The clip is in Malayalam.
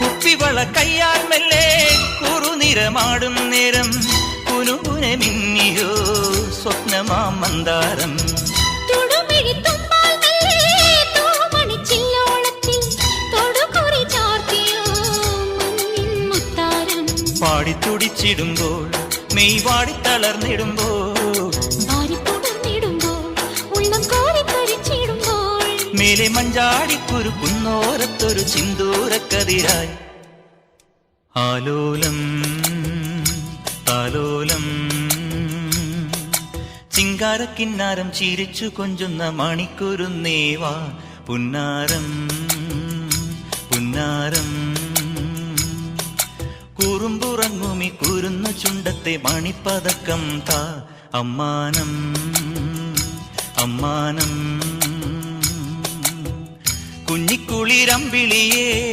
കുപ്പിവള കയ്യാൽ മെല്ലെ കുറുനിറമാടും നേരം കുനുകുനെ മിന്നിയോ സ്വപ്നമാ മന്ദാരം പാടി. പാടിത്തുടിച്ചിടുമ്പോൾ മെയ് വാടിത്തളർന്നിടുമ്പോൾ വാരിപ്പുണർന്നിടുമ്പോൾ, മേലെ മഞ്ചാടിക്കൊരു കുന്നോരത്തൊരു ചിന്തൂരക്കതിരായി ആലോലം ആലോലം ചിങ്കാരക്കിന്നാരം ചിരിച്ചു കൊഞ്ചുന്ന മണിക്കുരുന്നേവാ പുന്നാരം പുന്നാരം. കുറുമ്പുറങ്ങുമി കുരുന്നു ചുണ്ടത്തെ മണിപ്പതക്കം താ. അമ്മാനം അമ്മാനം. குளிரம்பிளியே.